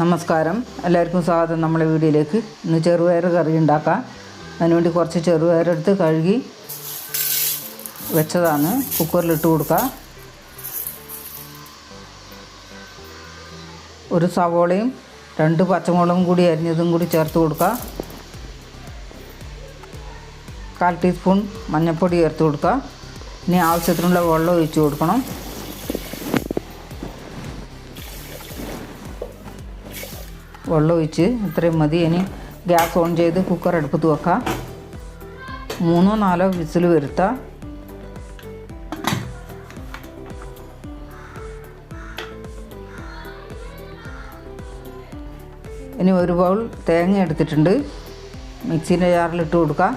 നമസ്കാരം. എല്ലാവർക്കും സ്വാഗതം നമ്മളെ വീഡിയോയിലേക്ക്. ഇന്ന് ചെറുപയർ കറി ഉണ്ടാക്കാം. അതിനുവേണ്ടി കുറച്ച് ചെറുപയറെടുത്ത് കഴുകി വെച്ചതാണ്. കുക്കറിലിട്ട് കൊടുക്കുക ഒരു സവോളയും രണ്ട് പച്ചമുളകും കൂടി അരിഞ്ഞതും കൂടി ചേർത്ത് കൊടുക്കുക കാൽ ടീസ്പൂൺ മഞ്ഞൾപ്പൊടി ചേർത്ത് കൊടുക്കുക ഇനി ആവശ്യത്തിനുള്ള വെള്ളം ഒഴിച്ച് കൊടുക്കണം. വെള്ളം ഒഴിച്ച് ഇത്രയും മതി. ഇനി ഗ്യാസ് ഓൺ ചെയ്ത് കുക്കർ അടുപ്പത്ത് വെക്കാം. മൂന്നോ നാലോ വിസിൽ വരുത്താം. ഇനി ഒരു ബൗൾ തേങ്ങ എടുത്തിട്ടുണ്ട്. മിക്സീന്റെ ജാറിലിട്ട് കൊടുക്കുക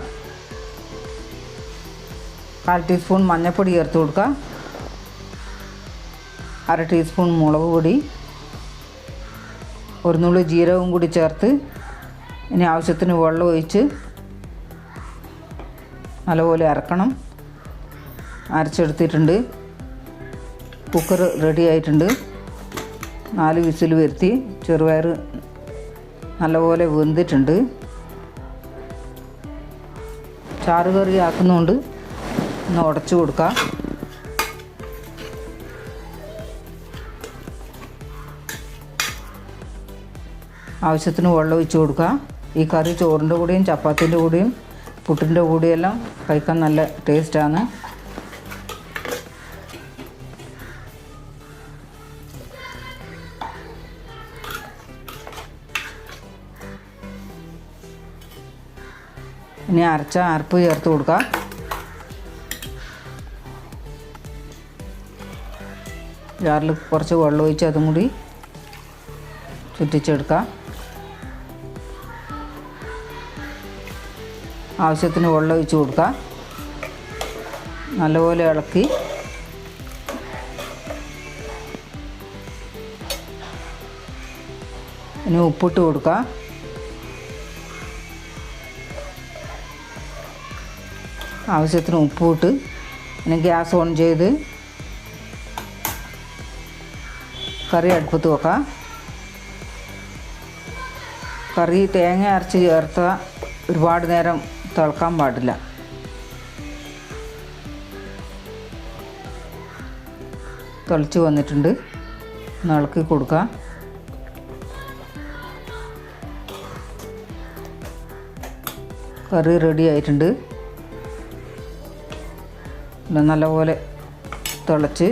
കാൽ ടീസ്പൂൺ മഞ്ഞൾപ്പൊടി ചേർത്ത് കൊടുക്കുക അര ടീസ്പൂൺ മുളക് പൊടി. ഒരു നുള്ളി ജീരകവും കൂടി ചേർത്ത് ഇനി ആവശ്യത്തിന് വെള്ളം ഒഴിച്ച് നല്ലപോലെ അരക്കണം. അരച്ചെടുത്തിട്ടുണ്ട്. കുക്കർ റെഡി ആയിട്ടുണ്ട്. നാല് വിസിൽ വരുത്തി ചെറുപയർ നല്ലപോലെ വെന്തിട്ടുണ്ട്. ചാറ് കറി ആക്കുന്നതുകൊണ്ട് ഒന്ന് ഉടച്ചു കൊടുക്കാം. ആവശ്യത്തിന് വെള്ളം ഒഴിച്ച് കൊടുക്കുക. ഈ കറി ചോറിന്റെ കൂടെയും ചപ്പാത്തിന്റെ കൂടെയും പുട്ടിന്റെ കൂടെയെല്ലാം കഴിക്കാൻ നല്ല ടേസ്റ്റാണ്. ഇനി അരച്ച അരപ്പ് ചേർത്ത് കൊടുക്കുക. ജാറിൽ കുറച്ച് വെള്ളം ഒഴിച്ച് അതും കൂടി ചുറ്റിച്ചെടുക്കാം ആവശ്യത്തിന് വെള്ളം ഒഴിച്ച് കൊടുക്കുക. നല്ലപോലെ ഇളക്കി. ഇനി ഉപ്പിട്ട് കൊടുക്കുക. ആവശ്യത്തിന് ഉപ്പ് ഇട്ട് ഇനി ഗ്യാസ് ഓൺ ചെയ്ത് കറി അടുപ്പത്ത് വെക്കാം കറി തേങ്ങ അരച്ച് ചേർത്ത ഒരുപാട് നേരം തിളക്കാൻ പാടില്ല. തുളച്ച് വന്നിട്ടുണ്ട്. ഇളക്കി കൊടുക്കുക കറി റെഡി ആയിട്ടുണ്ട്. നല്ലപോലെ തിളച്ച്.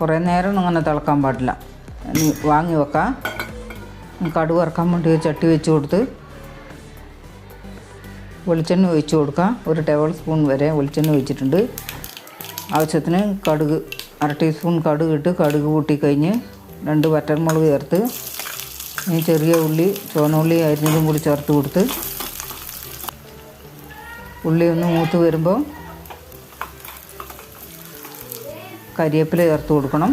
കുറേ നേരം അങ്ങനെ തിളക്കാൻ പാടില്ല. വാങ്ങി വെക്കാം. കടുവറക്കാൻ വേണ്ടി ചട്ടി വെച്ച് കൊടുത്ത് വെളിച്ചെണ്ണ ഒഴിച്ച് കൊടുക്കാം. ഒരു ടേബിൾ സ്പൂൺ വരെ വെളിച്ചെണ്ണ ഒഴിച്ചിട്ടുണ്ട്. ആവശ്യത്തിന് കടുക് അര ടീസ്പൂൺ കടുക് ഇട്ട് കടുക് കൂട്ടിക്കഴിഞ്ഞ് രണ്ട് വറ്റൻമുളക് ചേർത്ത് ഇനി ചെറിയ ഉള്ളി ചുവന്നുള്ളി അരിഞ്ഞതും കൂടി ചേർത്ത് കൊടുത്ത് ഉള്ളി ഒന്ന് മൂത്ത് വരുമ്പോൾ കരിയേപ്പില ചേർത്ത് കൊടുക്കണം.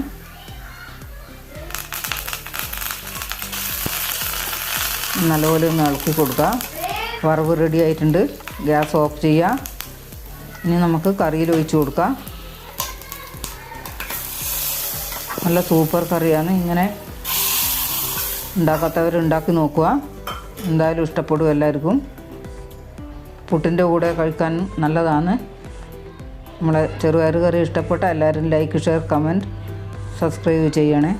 നല്ലപോലെ ഒന്ന് ഇളക്കി കൊടുക്കുക വറവ് റെഡി ആയിട്ടുണ്ട്. ഗ്യാസ് ഓഫ് ചെയ്യുക ഇനി നമുക്ക് കറിയിൽ ഒഴിച്ച് കൊടുക്കാം. നല്ല സൂപ്പർ കറിയാണ്. ഇങ്ങനെ ഉണ്ടാക്കാത്തവർ ഉണ്ടാക്കി നോക്കുക. എന്തായാലും ഇഷ്ടപ്പെടും എല്ലാവർക്കും. പുട്ടിന്റെ കൂടെ കഴിക്കാൻ നല്ലതാണ്. നമ്മളെ ചെറുപയർ കറി ഇഷ്ടപ്പെട്ട എല്ലാവരും ലൈക്ക് ഷെയർ കമന്റ് സബ്സ്ക്രൈബ് ചെയ്യണേ.